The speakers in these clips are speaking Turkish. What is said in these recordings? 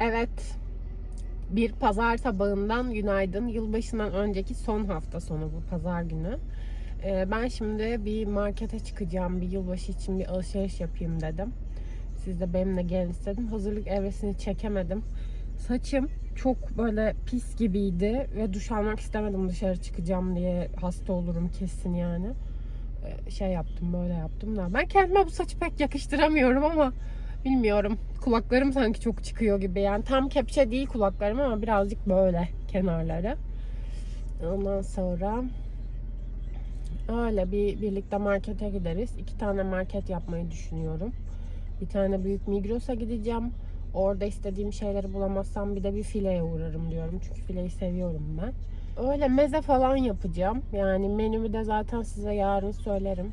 Evet. Bir pazar sabahından günaydın. Yılbaşından önceki son hafta sonu bu pazar günü. Ee, ben şimdi bir markete çıkacağım. Bir yılbaşı için bir alışveriş yapayım dedim. Siz de benimle gelin istedim. Hazırlık evresini çekemedim. Saçım çok böyle pis gibiydi ve duş almak istemedim dışarı çıkacağım diye hasta olurum kesin yani. Ee, şey yaptım böyle yaptım da. Ben kendime bu saçı pek yakıştıramıyorum ama bilmiyorum. Kulaklarım sanki çok çıkıyor gibi. Yani tam kepçe değil kulaklarım ama birazcık böyle kenarları. Ondan sonra öyle bir birlikte markete gideriz. İki tane market yapmayı düşünüyorum. Bir tane büyük Migros'a gideceğim. Orada istediğim şeyleri bulamazsam bir de bir fileye uğrarım diyorum. Çünkü fileyi seviyorum ben. Öyle meze falan yapacağım. Yani menümü de zaten size yarın söylerim.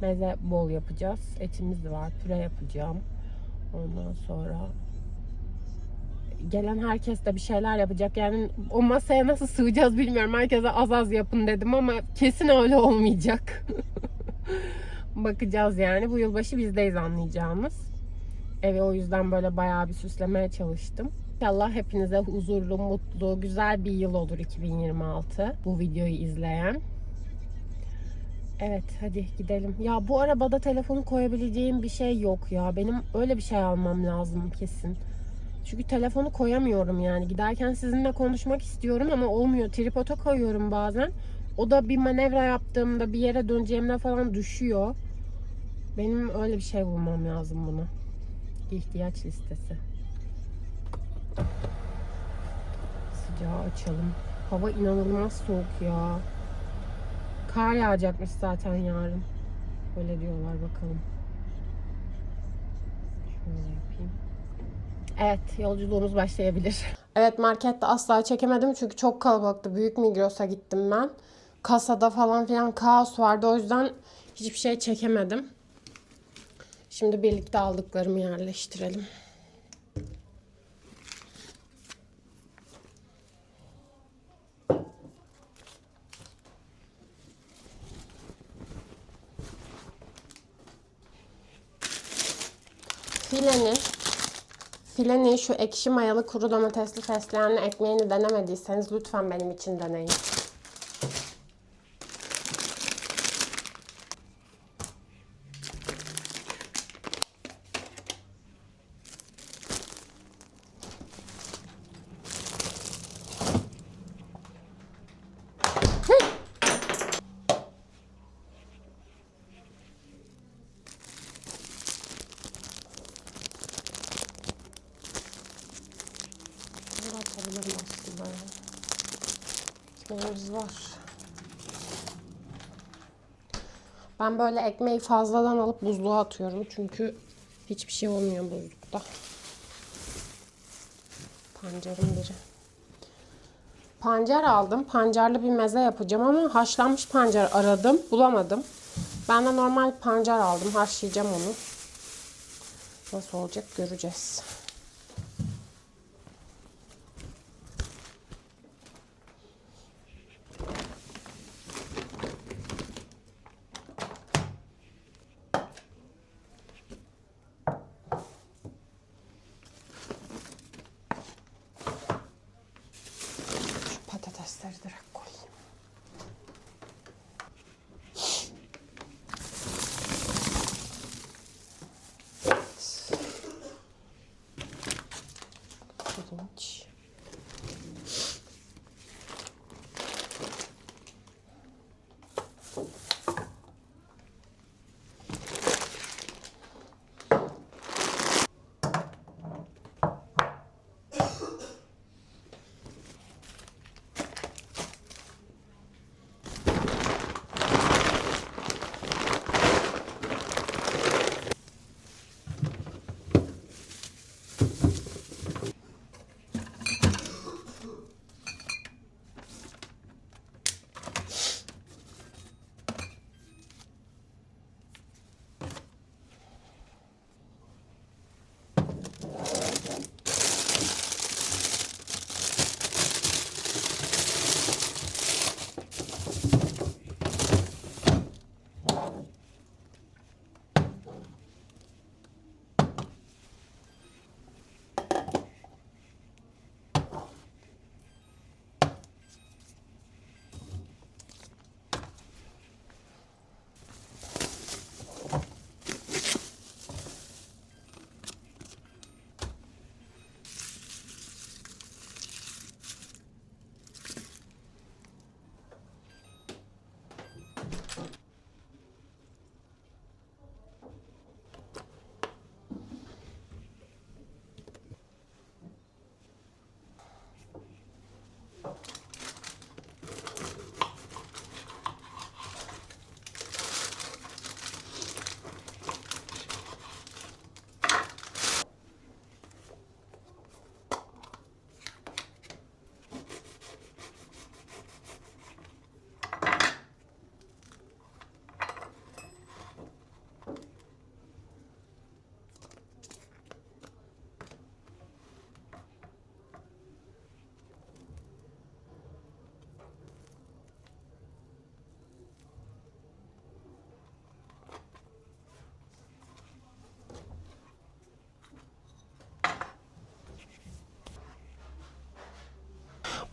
Meze bol yapacağız. Etimiz de var. Püre yapacağım. Ondan sonra gelen herkes de bir şeyler yapacak. Yani o masaya nasıl sığacağız bilmiyorum. Herkese az az yapın dedim ama kesin öyle olmayacak. Bakacağız yani. Bu yılbaşı bizdeyiz anlayacağımız. Evi o yüzden böyle bayağı bir süslemeye çalıştım. İnşallah hepinize huzurlu, mutlu, güzel bir yıl olur 2026. Bu videoyu izleyen. Evet hadi gidelim. Ya bu arabada telefonu koyabileceğim bir şey yok ya. Benim öyle bir şey almam lazım kesin. Çünkü telefonu koyamıyorum yani. Giderken sizinle konuşmak istiyorum ama olmuyor. Tripoda koyuyorum bazen. O da bir manevra yaptığımda bir yere döneceğimde falan düşüyor. Benim öyle bir şey bulmam lazım bunu. İhtiyaç listesi. Sıcağı açalım. Hava inanılmaz soğuk ya. Kar yağacakmış zaten yarın. Öyle diyorlar bakalım. Şöyle yapayım. Evet yolculuğumuz başlayabilir. Evet markette asla çekemedim çünkü çok kalabalıktı. Büyük Migros'a gittim ben. Kasada falan filan kaos vardı. O yüzden hiçbir şey çekemedim. Şimdi birlikte aldıklarımı yerleştirelim. Fileni, filenin şu ekşi mayalı kuru domatesli fesleğenli ekmeğini denemediyseniz lütfen benim için deneyin. Bunu atabilirim aslında ya. Ekmeğimiz var. Ben böyle ekmeği fazladan alıp buzluğa atıyorum. Çünkü hiçbir şey olmuyor buzlukta. Pancarın biri. Pancar aldım. Pancarlı bir meze yapacağım ama haşlanmış pancar aradım. Bulamadım. Ben de normal pancar aldım. Haşlayacağım onu. Nasıl olacak göreceğiz.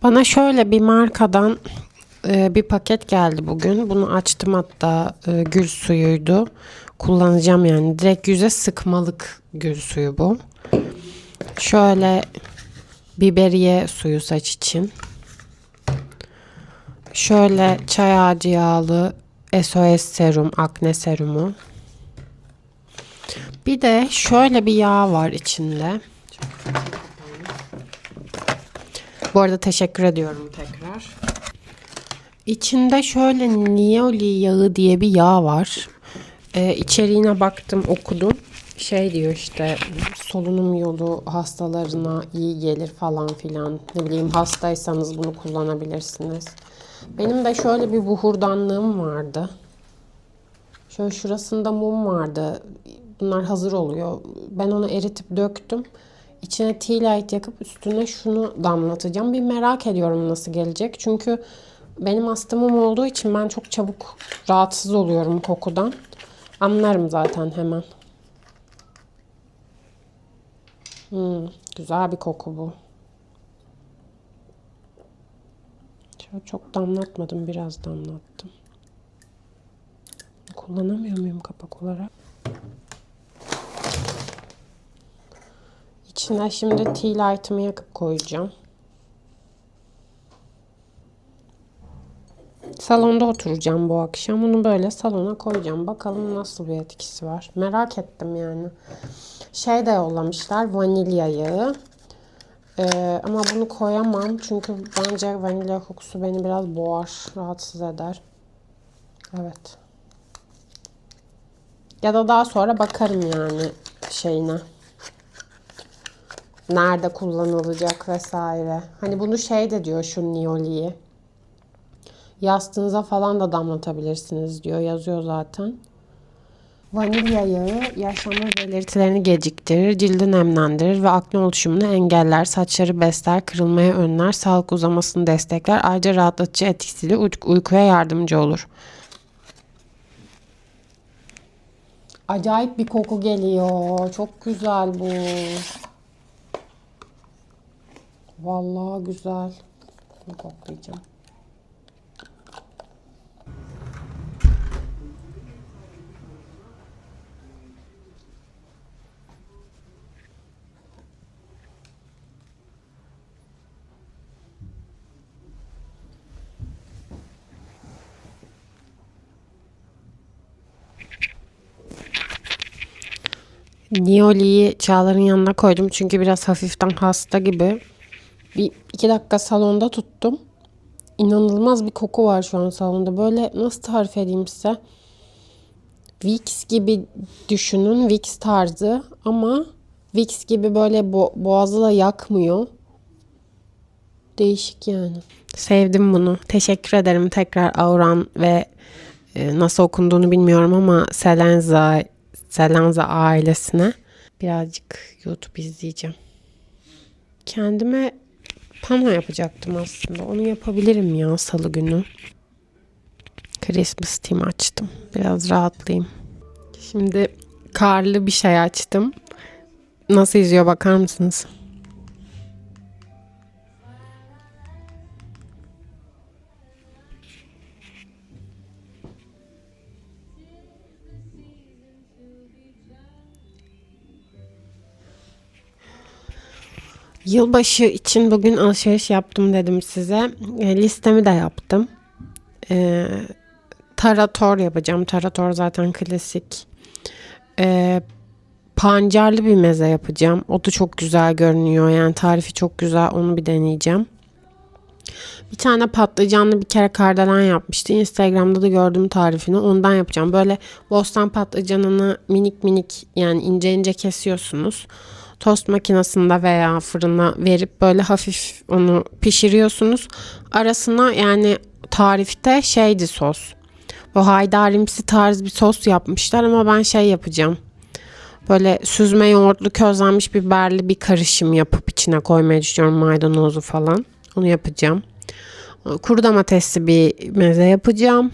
Bana şöyle bir markadan e, bir paket geldi bugün. Bunu açtım hatta e, gül suyuydu. Kullanacağım yani. Direkt yüze sıkmalık gül suyu bu. Şöyle biberiye suyu saç için. Şöyle çay ağacı yağlı SOS serum, akne serumu. Bir de şöyle bir yağ var içinde. Bu arada teşekkür ediyorum tekrar. İçinde şöyle niyoli yağı diye bir yağ var. Ee, içeriğine baktım, okudum. Şey diyor işte solunum yolu hastalarına iyi gelir falan filan. Ne bileyim hastaysanız bunu kullanabilirsiniz. Benim de şöyle bir buhurdanlığım vardı. Şöyle şurasında mum vardı. Bunlar hazır oluyor. Ben onu eritip döktüm. İçine tea light yakıp üstüne şunu damlatacağım. Bir merak ediyorum nasıl gelecek. Çünkü benim astımım olduğu için ben çok çabuk rahatsız oluyorum kokudan. Anlarım zaten hemen. Hmm, güzel bir koku bu. Çok damlatmadım, biraz damlattım. Kullanamıyor muyum kapak olarak? İçine şimdi tea light'ımı yakıp koyacağım. Salonda oturacağım bu akşam. Bunu böyle salona koyacağım. Bakalım nasıl bir etkisi var. Merak ettim yani. Şey de yollamışlar. Vanilya yağı. Ee, ama bunu koyamam. Çünkü bence vanilya kokusu beni biraz boğar. Rahatsız eder. Evet. Ya da daha sonra bakarım yani şeyine. Nerede kullanılacak vesaire. Hani bunu şey de diyor şu niyoliyi. Yastığınıza falan da damlatabilirsiniz diyor. Yazıyor zaten. Vanilya yağı yaşlanma belirtilerini geciktirir, cildi nemlendirir ve akne oluşumunu engeller, saçları besler, kırılmayı önler, sağlık uzamasını destekler. Ayrıca rahatlatıcı etkisiyle uy- uykuya yardımcı olur. Acayip bir koku geliyor. Çok güzel bu. Vallahi güzel. Bunu koklayacağım. Nioli'yi Çağlar'ın yanına koydum çünkü biraz hafiften hasta gibi. Bir iki dakika salonda tuttum. İnanılmaz bir koku var şu an salonda. Böyle nasıl tarif edeyim size? Vicks gibi düşünün. Vicks tarzı ama Vicks gibi böyle bo- boğazı da yakmıyor. Değişik yani. Sevdim bunu. Teşekkür ederim tekrar Auran ve e, nasıl okunduğunu bilmiyorum ama Selenza Selenza ailesine birazcık YouTube izleyeceğim. Kendime pano yapacaktım aslında. Onu yapabilirim ya salı günü. Christmas team açtım. Biraz rahatlayayım. Şimdi karlı bir şey açtım. Nasıl izliyor bakar mısınız? Yılbaşı için bugün alışveriş yaptım dedim size. E, listemi de yaptım. E, tarator yapacağım. Tarator zaten klasik. E, pancarlı bir meze yapacağım. O da çok güzel görünüyor. Yani tarifi çok güzel. Onu bir deneyeceğim. Bir tane patlıcanlı bir kere kardelen yapmıştı. Instagram'da da gördüm tarifini. Ondan yapacağım. Böyle bostan patlıcanını minik minik yani ince ince kesiyorsunuz. Tost makinesinde veya fırına verip böyle hafif onu pişiriyorsunuz. Arasına yani tarifte şeydi sos. Bu haydarimsi tarz bir sos yapmışlar ama ben şey yapacağım. Böyle süzme yoğurtlu közlenmiş biberli bir karışım yapıp içine koymayı düşünüyorum maydanozu falan. Onu yapacağım. Kuru domatesli bir meze yapacağım.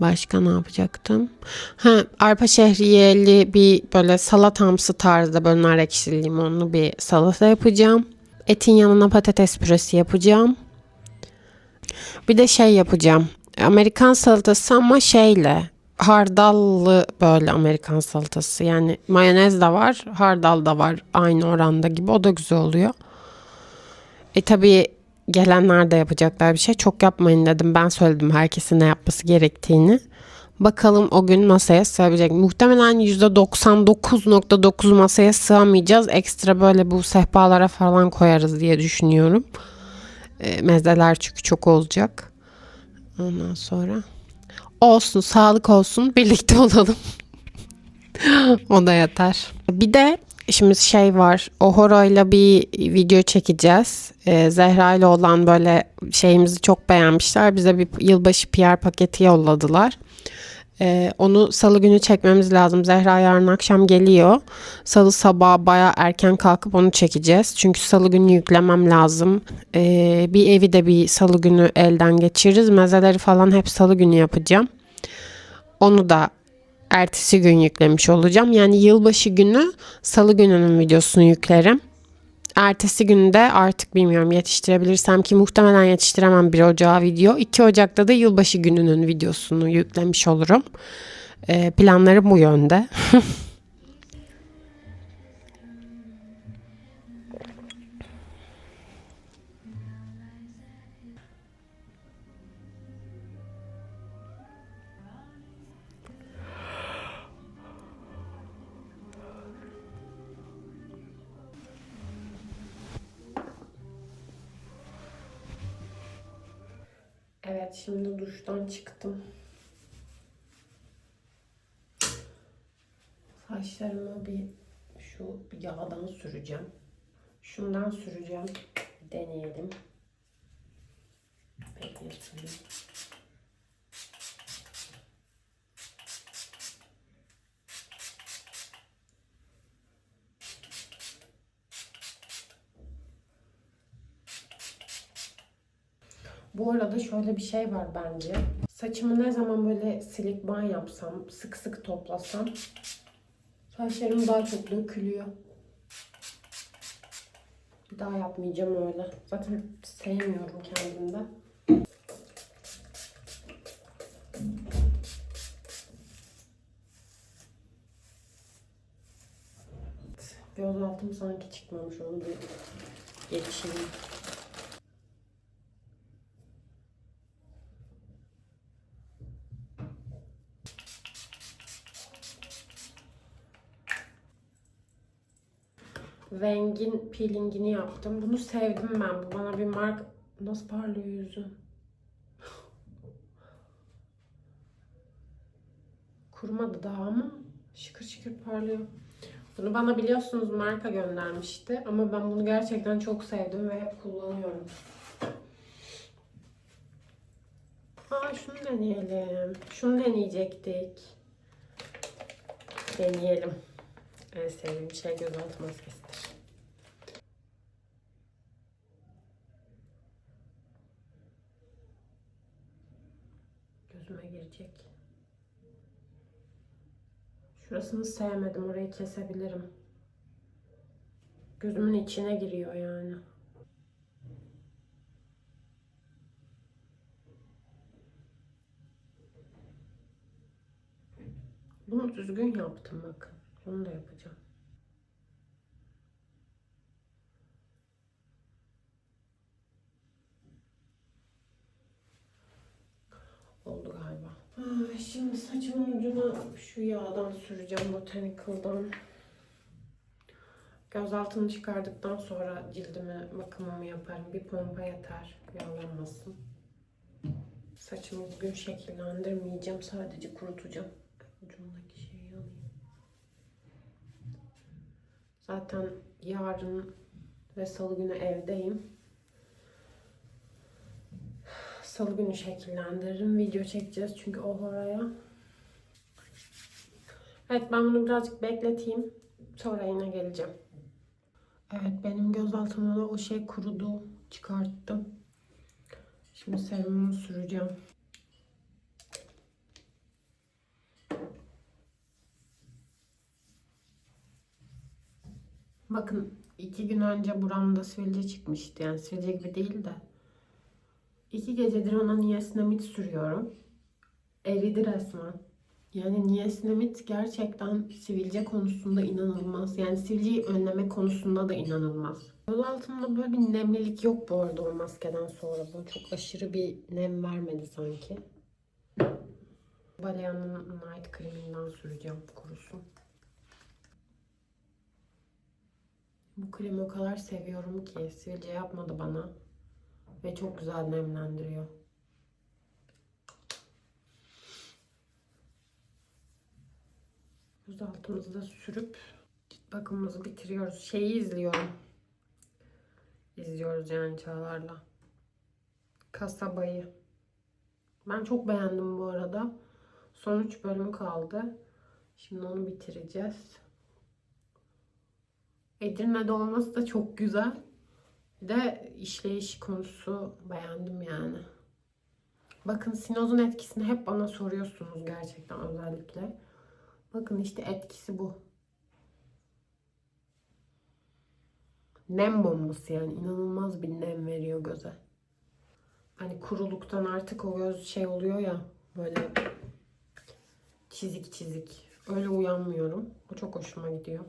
Başka ne yapacaktım? Ha, arpa şehriyeli bir böyle salatamsı tarzda böyle nar ekşili limonlu bir salata yapacağım. Etin yanına patates püresi yapacağım. Bir de şey yapacağım. Amerikan salatası ama şeyle hardallı böyle Amerikan salatası. Yani mayonez de var, hardal da var aynı oranda gibi. O da güzel oluyor. E tabii gelenler de yapacaklar bir şey. Çok yapmayın dedim. Ben söyledim herkesin ne yapması gerektiğini. Bakalım o gün masaya sığabilecek. Muhtemelen %99.9 masaya sığamayacağız. Ekstra böyle bu sehpalara falan koyarız diye düşünüyorum. E, mezeler çünkü çok olacak. Ondan sonra olsun, sağlık olsun, birlikte olalım. o da yeter. Bir de şimdi şey var. Ohoro'yla bir video çekeceğiz. Ee, Zehra ile olan böyle şeyimizi çok beğenmişler. Bize bir yılbaşı PR paketi yolladılar. Ee, onu salı günü çekmemiz lazım. Zehra yarın akşam geliyor. Salı sabahı baya erken kalkıp onu çekeceğiz. Çünkü salı günü yüklemem lazım. Ee, bir evi de bir salı günü elden geçiririz. Mezeleri falan hep salı günü yapacağım. Onu da ertesi gün yüklemiş olacağım. Yani yılbaşı günü salı gününün videosunu yüklerim. Ertesi günde artık bilmiyorum yetiştirebilirsem ki muhtemelen yetiştiremem 1 Ocağı video. 2 Ocak'ta da yılbaşı gününün videosunu yüklemiş olurum. Ee, planlarım bu yönde. Evet şimdi duştan çıktım. Saçlarımı bir şu yağdan süreceğim. Şundan süreceğim. Deneyelim. Beklesin. Bu arada şöyle bir şey var bence. Saçımı ne zaman böyle silik ban yapsam, sık sık toplasam saçlarım daha çok dökülüyor. Bir daha yapmayacağım öyle. Zaten sevmiyorum kendimden. Göz altım sanki çıkmamış onu bir geçeyim. Weng'in peelingini yaptım. Bunu sevdim ben. Bu bana bir mark... Nasıl parlıyor yüzüm? Kurumadı daha ama şıkır şıkır parlıyor. Bunu bana biliyorsunuz marka göndermişti. Ama ben bunu gerçekten çok sevdim ve kullanıyorum. Aa şunu deneyelim. Şunu deneyecektik. Deneyelim. En sevdiğim şey gözaltı maskesidir. Şurasını sevmedim. Orayı kesebilirim. Gözümün içine giriyor yani. Bunu düzgün yaptım bakın. Onu da yapacağım. Şimdi saçımın ucuna şu yağdan süreceğim Botanical'dan. Gözaltını çıkardıktan sonra cildimi bakımımı yaparım. Bir pompa yeter. Yağlanmasın. Saçımı bugün şekillendirmeyeceğim. Sadece kurutacağım. Ucundaki şeyi alayım. Zaten yarın ve salı günü evdeyim. Salı günü şekillendiririm. Video çekeceğiz çünkü o oraya. Evet ben bunu birazcık bekleteyim. Sonra yine geleceğim. Evet benim göz altımda da o şey kurudu. Çıkarttım. Şimdi serumumu süreceğim. Bakın iki gün önce buramda sivilce çıkmıştı. Yani sivilce gibi değil de. İki gecedir ona niasinamid sürüyorum. Eridi resmen. Yani niasinamid gerçekten sivilce konusunda inanılmaz. Yani sivilceyi önleme konusunda da inanılmaz. Göz altımda böyle bir nemlilik yok bu arada o maskeden sonra. Bu çok aşırı bir nem vermedi sanki. Balea'nın Night Cream'inden süreceğim kurusun. Bu kremi o kadar seviyorum ki sivilce yapmadı bana. Ve çok güzel nemlendiriyor. Göz altımızda sürüp cilt bakımımızı bitiriyoruz. Şeyi izliyorum. İzliyoruz yani Çağlar'la. Kasabayı. Ben çok beğendim bu arada. Son 3 bölüm kaldı. Şimdi onu bitireceğiz. Edirne'de olması da çok güzel. De işleyiş konusu beğendim yani. Bakın sinozun etkisini hep bana soruyorsunuz gerçekten özellikle. Bakın işte etkisi bu. Nem bombası yani inanılmaz bir nem veriyor göze. Hani kuruluktan artık o göz şey oluyor ya böyle çizik çizik. Öyle uyanmıyorum. Bu çok hoşuma gidiyor.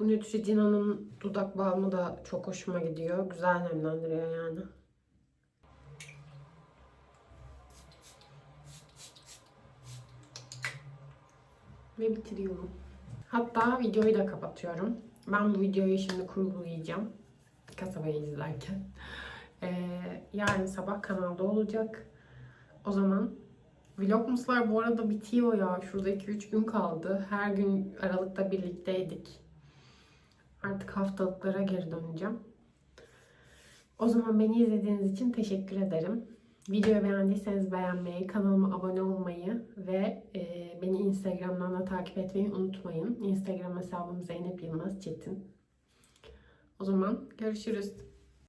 Bu Neutrogena'nın dudak balmı da çok hoşuma gidiyor. Güzel nemlendiriyor yani. Ve bitiriyorum. Hatta videoyu da kapatıyorum. Ben bu videoyu şimdi kurgulayacağım. Kasabayı izlerken. Ee, yarın sabah kanalda olacak. O zaman Vlogmaslar bu arada bitiyor ya. Şurada 2-3 gün kaldı. Her gün Aralık'ta birlikteydik. Artık haftalıklara geri döneceğim. O zaman beni izlediğiniz için teşekkür ederim. Videoyu beğendiyseniz beğenmeyi, kanalıma abone olmayı ve e, beni Instagram'dan da takip etmeyi unutmayın. Instagram hesabım Zeynep Yılmaz Çetin. O zaman görüşürüz.